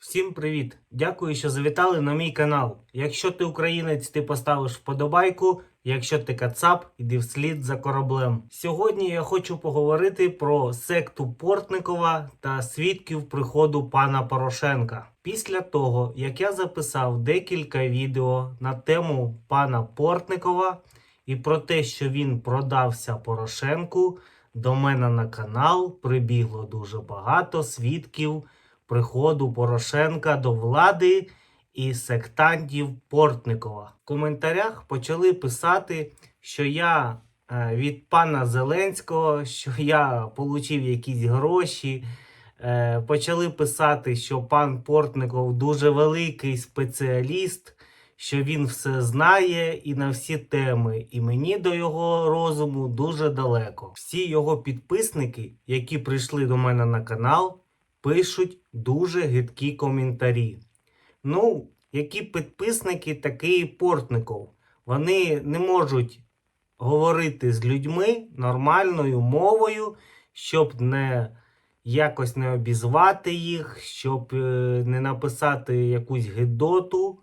Всім привіт! Дякую, що завітали на мій канал. Якщо ти українець, ти поставиш вподобайку. Якщо ти кацап, іди вслід за кораблем. Сьогодні я хочу поговорити про секту Портникова та свідків приходу пана Порошенка. Після того, як я записав декілька відео на тему пана Портникова і про те, що він продався Порошенку, до мене на канал прибігло дуже багато свідків приходу Порошенка до влади і сектантів Портникова. В коментарях почали писати, що я е, від пана Зеленського, що я отримав якісь гроші. Е, Почали писати, що пан Портников дуже великий спеціаліст, що він все знає і на всі теми, і мені до його розуму дуже далеко. Всі його підписники, які прийшли до мене на канал, пишуть дуже гидкі коментарі. Ну, які підписники, такий і Портников. Вони не можуть говорити з людьми нормальною мовою, щоб не якось не обізвати їх, щоб е, не написати якусь гидоту.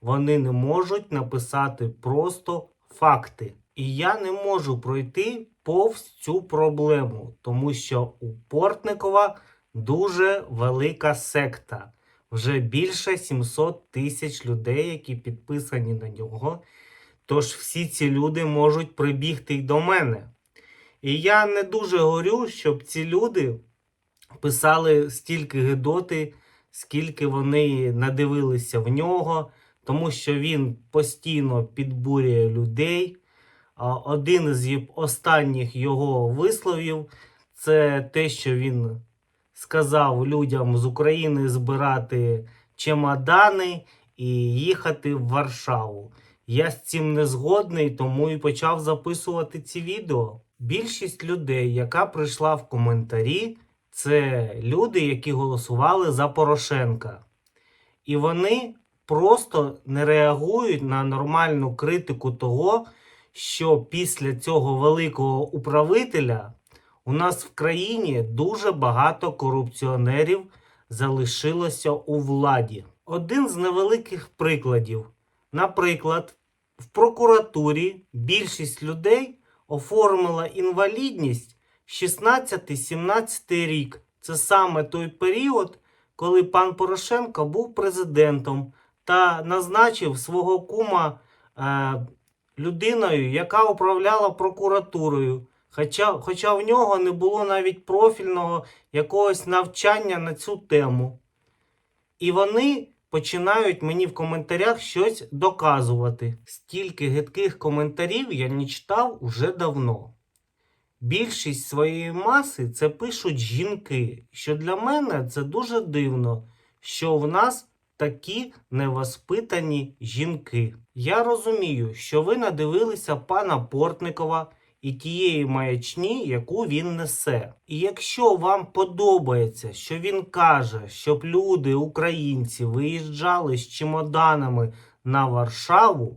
Вони не можуть написати просто факти. І я не можу пройти повз цю проблему, тому що у Портникова дуже велика секта. Вже більше 700 тисяч людей, які підписані на нього. Тож всі ці люди можуть прибігти й до мене. І я не дуже горю, щоб ці люди писали стільки гидоти, скільки вони надивилися в нього, тому що він постійно підбурює людей. Один з останніх його висловів це те, що він сказав людям з України збирати чемодани і їхати в Варшаву. Я з цим не згодний, тому і почав записувати ці відео. Більшість людей, яка прийшла в коментарі, це люди, які голосували за Порошенка. І вони просто не реагують на нормальну критику того, що після цього великого управителя у нас в країні дуже багато корупціонерів залишилося у владі. Один з невеликих прикладів. Наприклад, в прокуратурі більшість людей оформила інвалідність 16-17 рік. Це саме той період, коли пан Порошенко був президентом та назначив свого кума е, людиною, яка управляла прокуратурою. Хоча, хоча в нього не було навіть профільного якогось навчання на цю тему. І вони починають мені в коментарях щось доказувати. Стільки гидких коментарів я не читав уже давно. Більшість своєї маси це пишуть жінки, що для мене це дуже дивно, що в нас такі невоспитані жінки. Я розумію, що ви надивилися пана Портникова і тієї маячні, яку він несе. І якщо вам подобається, що він каже, щоб люди, українці, виїжджали з чемоданами на Варшаву,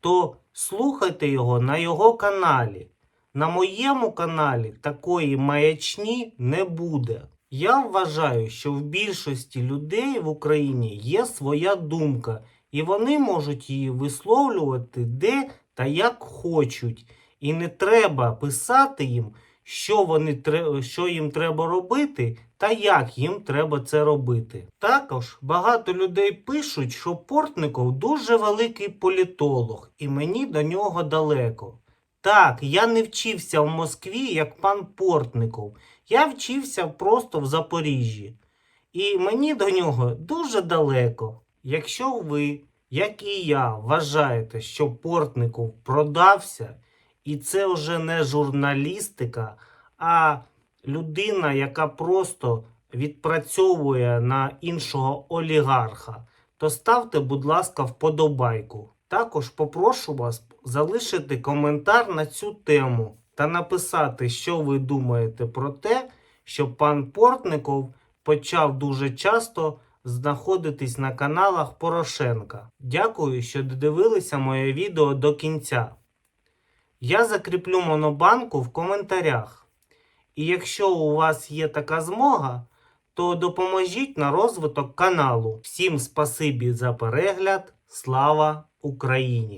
то слухайте його на його каналі. На моєму каналі такої маячні не буде. Я вважаю, що в більшості людей в Україні є своя думка, і вони можуть її висловлювати де та як хочуть. І не треба писати їм, що, вони, що їм треба робити та як їм треба це робити. Також багато людей пишуть, що Портников дуже великий політолог, і мені до нього далеко. Так, я не вчився в Москві, як пан Портников. Я вчився просто в Запоріжжі. І мені до нього дуже далеко. Якщо ви, як і я, вважаєте, що Портников продався, і це вже не журналістика, а людина, яка просто відпрацьовує на іншого олігарха, то ставте, будь ласка, вподобайку. Також попрошу вас залишити коментар на цю тему та написати, що ви думаєте про те, що пан Портников почав дуже часто знаходитись на каналах Порошенка. Дякую, що додивилися моє відео до кінця. Я закріплю монобанку в коментарях. І якщо у вас є така змога, то допоможіть на розвиток каналу. Всім спасибі за перегляд. Слава Україні!